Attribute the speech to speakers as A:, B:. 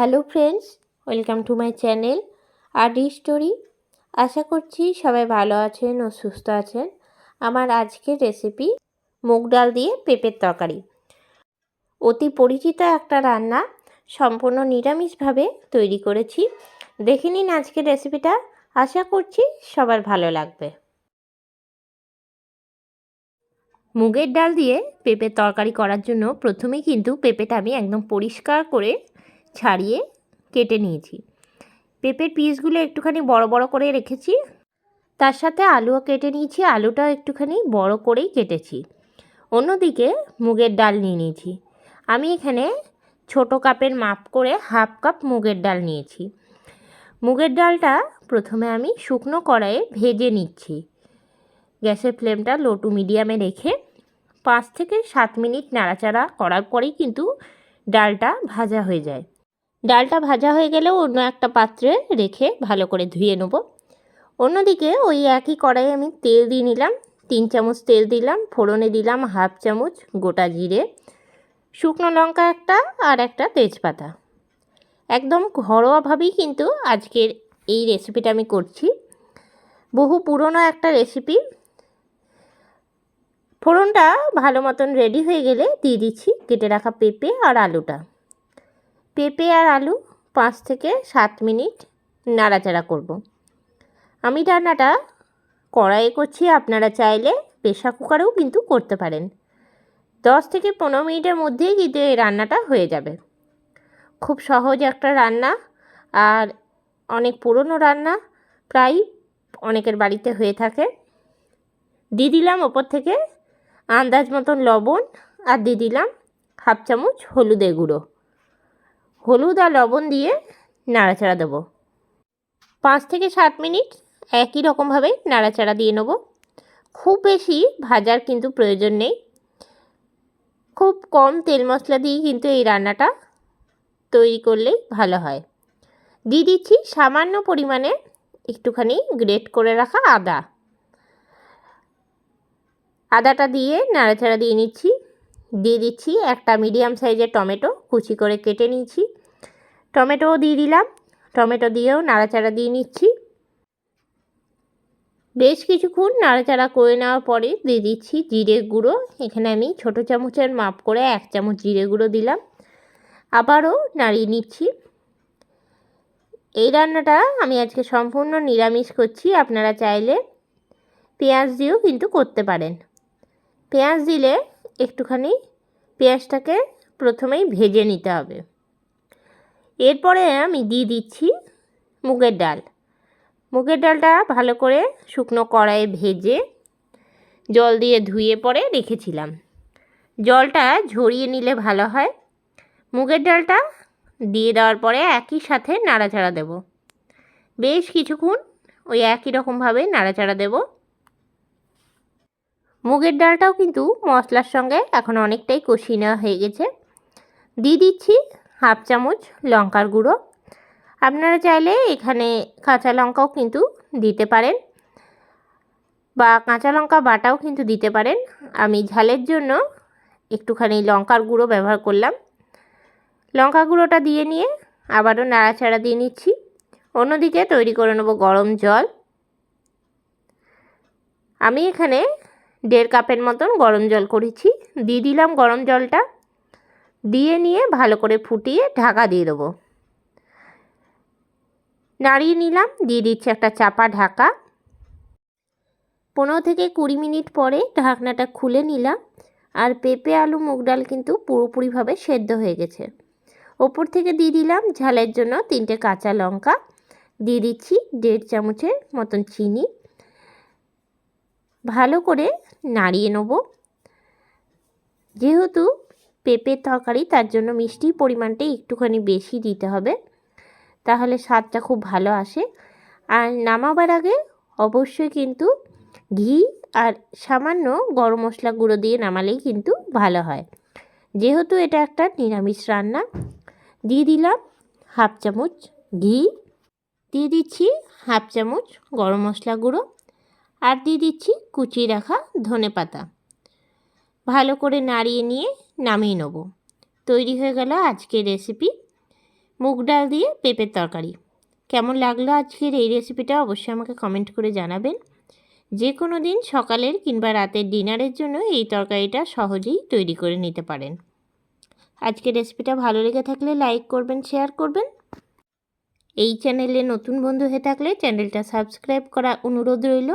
A: Hello friends, welcome to my channel R story. আশা করছি সবাই ভালো আছেন ও সুস্থ আছেন। আমার আজকের রেসিপি মুগ ডাল দিয়ে পেঁপের তরকারি। অতি পরিচিত একটা রান্না, সম্পূর্ণ নিরামিষভাবে তৈরি করেছি। দেখে নিন আজকের রেসিপিটা, আশা করছি সবার ভালো লাগবে। মুগের ডাল দিয়ে পেঁপের তরকারি করার জন্য প্রথমেই কিন্তু পেঁপেটা আমি একদম পরিষ্কার করে ছাড়িয়ে কেটে নিয়েছি। পেঁপের পিসগুলো একটুখানি বড় বড় করে রেখেছি। তার সাথে আলুও কেটে নিয়েছি, আলুটাও একটুখানি বড় করেই কেটেছি। অন্যদিকে মুগের ডাল নিয়ে নিয়েছি। আমি এখানে ছোট কাপের মাপ করে হাফ কাপ মুগের ডাল নিয়েছি। মুগের ডালটা প্রথমে আমি শুকনো কড়াইয়ে ভেজে নিচ্ছি। গ্যাসের ফ্লেমটা লো টু মিডিয়ামে রেখে পাঁচ থেকে সাত মিনিট নাড়াচাড়া করার পরেই কিন্তু ডালটা ভাজা হয়ে যায়। ডালটা ভাজা হয়ে গেলেও অন্য একটা পাত্রে রেখে ভালো করে ধুয়ে নেব। অন্যদিকে ওই একই কড়াইয়ে আমি তেল দিয়ে নিলাম, তিন চামচ তেল দিলাম, ফোড়নে দিলাম হাফ চামচ গোটা জিরে, শুকনো লঙ্কা একটা আর একটা তেজপাতা। একদম ঘরোয়াভাবেই কিন্তু আজকের এই রেসিপিটা আমি করছি। বহু পুরনো একটা রেসিপি ফোড়নটা ভালো মতন রেডি হয়ে গেলে দিয়ে দিচ্ছি, কেটে রাখা পেঁপে আর আলুটা। পেঁপে আর আলু পাঁচ থেকে সাত মিনিট নাড়াচাড়া করব। আমি রান্নাটা কড়াইয়ে করছি, আপনারা চাইলে প্রেশার কুকারেও কিন্তু করতে পারেন। দশ থেকে পনেরো মিনিটের মধ্যেই কিন্তু এই রান্নাটা হয়ে যাবে। খুব সহজ একটা রান্না আর অনেক পুরনো রান্না, প্রায় অনেকের বাড়িতে হয়ে থাকে। দিয়ে দিলাম ওপর থেকে আন্দাজ মতন লবণ আর দিয়ে দিলাম হাফ চামচ হলুদের গুঁড়ো। হলুদ আর লবণ দিয়ে নাড়াচাড়া দেবো। পাঁচ থেকে সাত মিনিট একই রকমভাবে নাড়াচাড়া দিয়ে নেব। খুব বেশি ভাজার কিন্তু প্রয়োজন নেই। খুব কম তেল মশলা দিয়ে কিন্তু এই রান্নাটা তৈরি করলেই ভালো হয়। দিয়ে দিচ্ছি সামান্য পরিমাণে একটুখানি গ্রেট করে রাখা আদা। আদাটা দিয়ে নাড়াচাড়া দিয়ে নিচ্ছি। দিয়ে দিচ্ছি একটা মিডিয়াম সাইজের টমেটো, কুচি করে কেটে নিয়েছি। টমেটোও দিয়ে দিলাম। টমেটো দিয়েও নাড়াচাড়া দিয়ে নিচ্ছি। বেশ কিছুক্ষণ নাড়াচাড়া করে নেওয়ার পরে দিয়ে দিচ্ছি জিরে গুঁড়ো। এখানে আমি ছোট চামচের মাপ করে এক চামচ জিরে গুঁড়ো দিলাম। আবারও নাড়িয়ে নিচ্ছি। এই রান্নাটা আমি আজকে সম্পূর্ণ নিরামিষ করছি। আপনারা চাইলে পেঁয়াজ দিয়েও কিন্তু করতে পারেন। পেঁয়াজ দিলে একটুখানি পেঁয়াজটাকে প্রথমেই ভেজে নিতে হবে। এরপরে আমি দিয়ে দিচ্ছি মুগের ডাল। মুগের ডালটা ভালো করে শুকনো কড়াইয়ে ভেজে জল দিয়ে ধুয়ে পরে রেখেছিলাম। জলটা ঝরিয়ে নিলে ভালো হয়। মুগের ডালটা দিয়ে দেওয়ার পরে একই সাথে নাড়াচাড়া দেব। বেশ কিছুক্ষণ ওই একই রকমভাবে নাড়াচাড়া দেব। মুগের ডালটাও কিন্তু মশলার সঙ্গে এখন অনেকটাই কষিয়ে নেওয়া হয়ে গেছে। দিয়ে দিচ্ছি হাফ চামচ লঙ্কার গুঁড়ো। আপনারা চাইলে এখানে কাঁচা লঙ্কাও কিন্তু দিতে পারেন বা কাঁচা লঙ্কা বাটাও কিন্তু দিতে পারেন। আমি ঝালের জন্য একটুখানি লঙ্কার গুঁড়ো ব্যবহার করলাম। লঙ্কা গুঁড়োটা দিয়ে নিয়ে আবারও নাড়াচাড়া দিয়ে নিচ্ছি। অন্যদিকে তৈরি করে নেব গরম জল। আমি এখানে দেড় কাপের মতন গরম জল করেছি। দিয়ে দিলাম গরম জলটা। দিয়ে নিয়ে ভালো করে ফুটিয়ে ঢাকা দিয়ে দেবো। নাড়িয়ে নিলাম, দিয়ে দিচ্ছি একটা চাপা ঢাকা। পনেরো থেকে কুড়ি মিনিট পরে ঢাকনাটা খুলে নিলাম। আর পেঁপে, আলু, মুগ ডাল কিন্তু পুরোপুরিভাবে সেদ্ধ হয়ে গেছে। ওপর থেকে দিয়ে দিলাম ঝালের জন্য তিনটে কাঁচা লঙ্কা। দিয়ে দিচ্ছি দেড় চামচের মতন চিনি। ভালো করে নাড়িয়ে নেব। যেহেতু পেঁপের তরকারি, তার জন্য মিষ্টির পরিমাণটা একটুখানি বেশি দিতে হবে, তাহলে স্বাদটা খুব ভালো আসে। আর নামাবার আগে অবশ্যই কিন্তু ঘি আর সামান্য গরম মশলা গুঁড়ো দিয়ে নামালেই কিন্তু ভালো হয়। যেহেতু এটা একটা নিরামিষ রান্না, দিয়ে দিলাম হাফ চামচ ঘি, দিয়ে দিচ্ছি হাফ চামচ গরম মশলা গুঁড়ো। আর দিয়ে দিচ্ছি কুচিয়ে রাখা ধনে পাতা। ভালো করে নাড়িয়ে নিয়ে নামিয়ে নেব। তৈরি হয়ে গেল আজকের রেসিপি মুগ ডাল দিয়ে পেঁপের তরকারি। কেমন লাগল আজকের এই রেসিপিটা অবশ্যই আমাকে কমেন্ট করে জানাবেন। যে কোনো দিন সকালের কিংবা রাতের ডিনারের জন্য এই তরকারিটা সহজেই তৈরি করে নিতে পারেন। আজকের রেসিপিটা ভালো লেগে থাকলে লাইক করবেন শেয়ার করবেন। এই চ্যানেলে নতুন বন্ধু হয়ে থাকলে চ্যানেলটা সাবস্ক্রাইব করা অনুরোধ রইল।